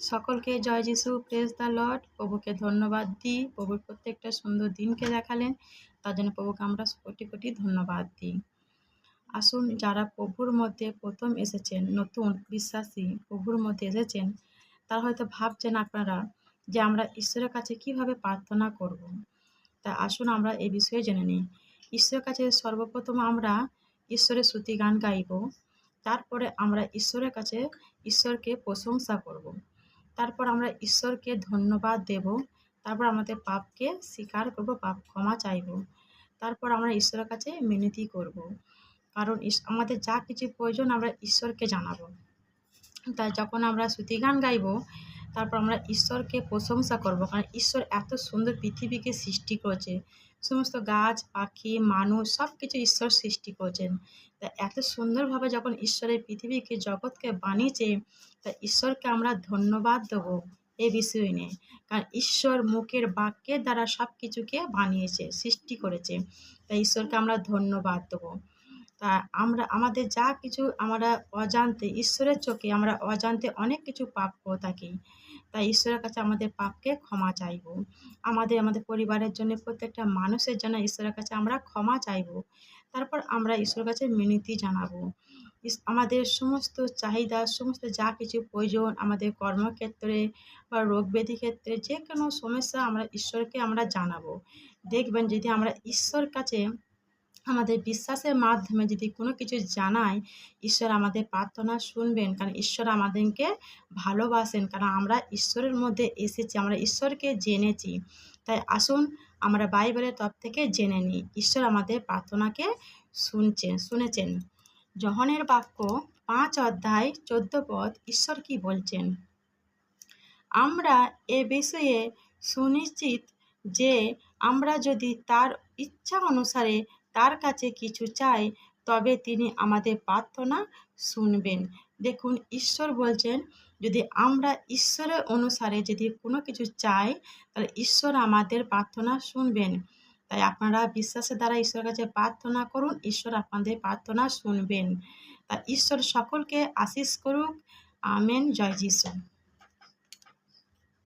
সকলকে জয় যিশু press the Lord প্রভুকে ধন্যবাদ দিই। প্রভুর প্রত্যেকটা সুন্দর দিনকে দেখালেন। তার জন্য প্রভুকে আমরা কোটি কোটি ধন্যবাদ দিই। আসুন, যারা প্রভুর মধ্যে প্রথম এসেছেন, নতুন বিশ্বাসী প্রভুর মধ্যে এসেছেন, তারা হয়তো ভাবছেন আপনারা যে আমরা ঈশ্বরের কাছে কীভাবে প্রার্থনা করব। তা আসুন, আমরা এই বিষয়ে জেনে নিই। ঈশ্বরের কাছে সর্বপ্রথম আমরা ঈশ্বরের শ্রুতি গান গাইব। তারপরে আমরা ঈশ্বরের কাছে ঈশ্বরকে প্রশংসা করব। তারপর আমরা ঈশ্বরকে ধন্যবাদ দেব। তারপর আমাদের পাপকে স্বীকার করব, পাপ ক্ষমা চাইব। তারপর আমরা ঈশ্বরের কাছে মিনতি করব। কারণ আমাদের যা কিছু প্রয়োজন আমরা ঈশ্বরকে জানাব। তাই যখন আমরা শ্রুতিগান গাইব, তারপর আমরা ঈশ্বরকে প্রশংসা করব। কারণ ঈশ্বর এত সুন্দর পৃথিবীকে সৃষ্টি করেছে। সমস্ত গাছ, পাখি, মানুষ সব কিছু ঈশ্বর সৃষ্টি করেছেন। তা এত সুন্দরভাবে যখন ঈশ্বরের পৃথিবীকে, জগৎকে বানিয়েছে তা ঈশ্বরকে আমরা ধন্যবাদ দেবো এ বিষয় নিয়ে। কারণ ঈশ্বর মুখের বাক্যের দ্বারা সব কিছুকে বানিয়েছে, সৃষ্টি করেছে। তাই ঈশ্বরকে আমরা ধন্যবাদ দেবো। তা আমরা, আমাদের যা কিছু আমরা অজান্তে, ঈশ্বরের চোখে আমরা অজান্তে অনেক কিছু পাপ করে থাকি। তাই ঈশ্বরের কাছে আমাদের পাপকে ক্ষমা চাইব। আমাদের আমাদের পরিবারের জন্য, প্রত্যেকটা মানুষের জন্য ঈশ্বরের কাছে আমরা ক্ষমা চাইব। তারপর আমরা ঈশ্বরের কাছে মিনতি জানাব। আমাদের সমস্ত চাহিদা, সমস্ত যা কিছু প্রয়োজন আমাদের কর্মক্ষেত্রে বা রোগ ব্যাধি ক্ষেত্রে যে কোনো সমস্যা আমরা ঈশ্বরকে আমরা জানাব। দেখবেন যদি আমরা ঈশ্বর কাছে আমাদের বিশ্বাসের মাধ্যমে যদি কোনো কিছু জানাই, ঈশ্বর আমাদের প্রার্থনা শুনবেন। কারণ ঈশ্বর আমাদেরকে ভালোবাসেন। কারণ আমরা ঈশ্বরের মধ্যে এসেছি, আমরা ঈশ্বরকে জেনেছি। তাই আসুন, আমরা বাইবেলের তরফ থেকে জেনে নিই, ঈশ্বর আমাদের প্রার্থনাকে শুনছেন, শুনেছেন। জহনের বাক্য পাঁচ অধ্যায় চোদ্দ পদ, ঈশ্বর কি বলছেন? আমরা এ বিষয়ে সুনিশ্চিত যে, আমরা যদি তার ইচ্ছা অনুসারে তার কাছে কিছু চাই, তবে তিনি আমাদের প্রার্থনা শুনবেন। দেখুন, ঈশ্বর বলছেন, যদি আমরা ঈশ্বরের অনুসারে যদি কোনো কিছু চাই, তাহলে ঈশ্বর আমাদের প্রার্থনা শুনবেন। তাই আপনারা বিশ্বাসের দ্বারা ঈশ্বরের কাছে প্রার্থনা করুন, ঈশ্বর আপনাদের প্রার্থনা শুনবেন। তা ঈশ্বর সকলকে আশিস করুক। আমেন। জয় যিশু।